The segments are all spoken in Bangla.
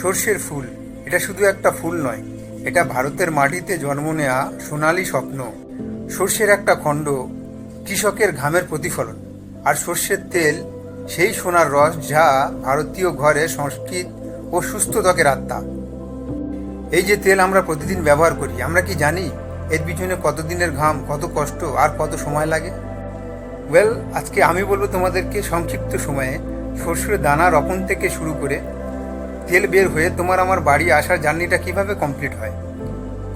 সর্ষের ফুল। এটা শুধু একটা ফুল নয়, এটা ভারতের মাটিতে জন্ম নেওয়া সোনালি স্বপ্ন। সর্ষের একটা খণ্ড কৃষকের ঘামের প্রতিফলন। আর সর্ষের তেল সেই সোনার রস যা ভারতীয় ঘরে সংস্কৃত ও সুস্থ ত্বকের আত্মা। এই যে তেল আমরা প্রতিদিন ব্যবহার করি, আমরা কি জানি এর পিছনে কত দিনের ঘাম, কত কষ্ট আর কত সময় লাগে? ওয়েল আজকে আমি বলব তোমাদেরকে সংক্ষিপ্ত সময়ে সর্ষের দানা রোপণ থেকে শুরু করে তেল বের হয়ে তোমার আমার বাড়ি আসার জার্নিটা কীভাবে কমপ্লিট হয়?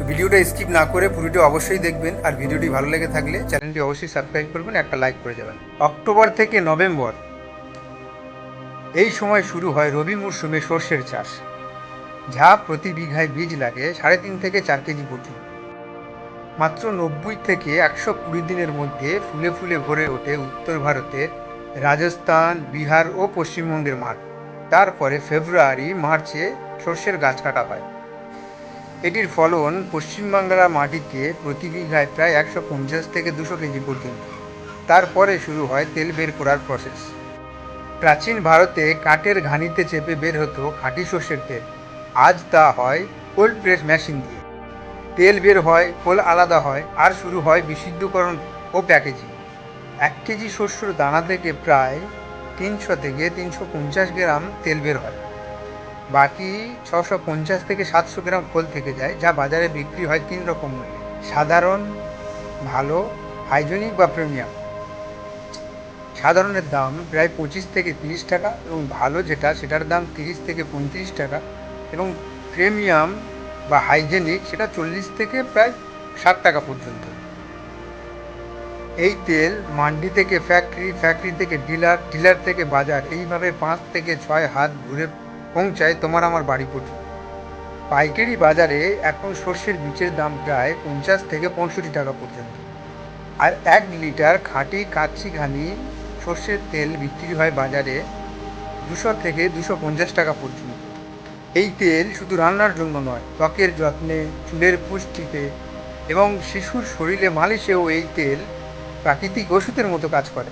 ভিডিওটা স্কিপ না করে পুরোটি অবশ্যই দেখবেন আর ভিডিওটি ভালো লেগে থাকলে চ্যানেলটি অবশ্যই সাবস্ক্রাইব করবেন, একটা লাইক করে যাবেন। অক্টোবর থেকে নভেম্বর। এই সময় শুরু হয় রবি মরশুমে সর্ষের চাষ। যা প্রতি বিঘায় বীজ লাগে সাড়ে তিন থেকে চার কেজি পর্যন্ত মাত্র নব্বই থেকে একশো কুড়ি দিনের মধ্যে ফুলে ফুলে ভরে ওঠে উত্তর ভারতের রাজস্থান, বিহার ও পশ্চিমবঙ্গের মাঠ। তারপরে ফেব্রুয়ারি, মার্চে সর্ষের গাছ কাটা হয়। এটির ফলন পশ্চিমবাংলার মাটিতে প্রতি বিঘায় প্রায় একশো পঞ্চাশ থেকে দুশো কেজি পর্যন্ত। তারপরে শুরু হয় তেল বের করার প্রসেস প্রাচীন ভারতে কাঠের ঘানিতে চেপে বের হতো খাঁটি সর্ষের তেল। আজ তা হয় কোল্ড প্রেস মেশিন দিয়ে। তেল বের হয়, খোল আলাদা হয়, আর শুরু হয় বিশুদ্ধকরণ ও প্যাকেজিং এক কেজি শস্যর দানা থেকে প্রায় তিনশো থেকে তিনশো পঞ্চাশ গ্রাম তেল বের হয়। বাকি ছশো পঞ্চাশ থেকে সাতশো গ্রাম খোল থেকে যায়, যা বাজারে বিক্রি হয় তিন রকম মূল্যে। সাধারণ, ভালো, হাইজেনিক বা প্রিমিয়াম। সাধারণের দাম প্রায় পঁচিশ থেকে তিরিশ টাকা এবং ভালো যেটা, সেটার দাম তিরিশ থেকে পঁয়ত্রিশ টাকা এবং প্রিমিয়াম বা হাইজেনিক সেটা চল্লিশ থেকে প্রায় ষাট টাকা পর্যন্ত। এই তেল মান্ডি থেকে ফ্যাক্টরি ফ্যাক্টরি থেকে ডিলার ডিলার থেকে বাজার, এইভাবে পাঁচ থেকে ছয় হাত ঘুরে পৌঁছায় তোমার আমার বাড়ি পর্যন্ত। পাইকারি বাজারে এখন সর্ষের বীজের দাম প্রায় পঞ্চাশ থেকে পঁয়ষট্টি টাকা পর্যন্ত। আর এক লিটার খাঁটি কাচ্চি ঘানি সর্ষের তেল বিক্রি হয় বাজারে দুশো থেকে দুশো পঞ্চাশ টাকা পর্যন্ত। এই তেল শুধু রান্নার জন্য নয়, ত্বকের যত্নে, চুলের পুষ্টিতে এবং শিশুর শরীরে মালিশেও এই তেল প্রাকৃতিক ওষুধের মতো কাজ করে।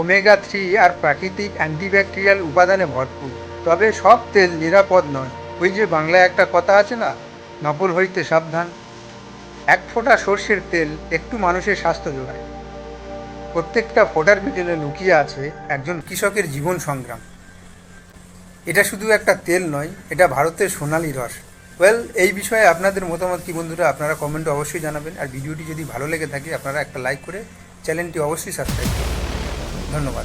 ওমেগা থ্রি আর প্রাকৃতিক অ্যান্টিব্যাকটেরিয়াল উপাদানে ভরপুর। তবে সব তেল নিরাপদ নয়। ওই যে বাংলায় একটা কথা আছে না, নকল হইতে সাবধান। এক ফোঁটা সর্ষের তেল একটু মানুষের স্বাস্থ্য যোগায়। প্রত্যেকটা ফোটার পিছনে লুকিয়ে আছে একজন কৃষকের জীবন সংগ্রাম। এটা শুধু একটা তেল নয়, এটা ভারতের সোনালি রস। ওয়েল এই বিষয়ে আপনাদের মতামত কি বন্ধুরা? আপনারা কমেন্টে অবশ্যই জানাবেন। আর ভিডিওটি যদি ভালো লেগে থাকে, আপনারা একটা লাইক করে চ্যানেলটি অবশ্যই সাবস্ক্রাইব করুন। ধন্যবাদ।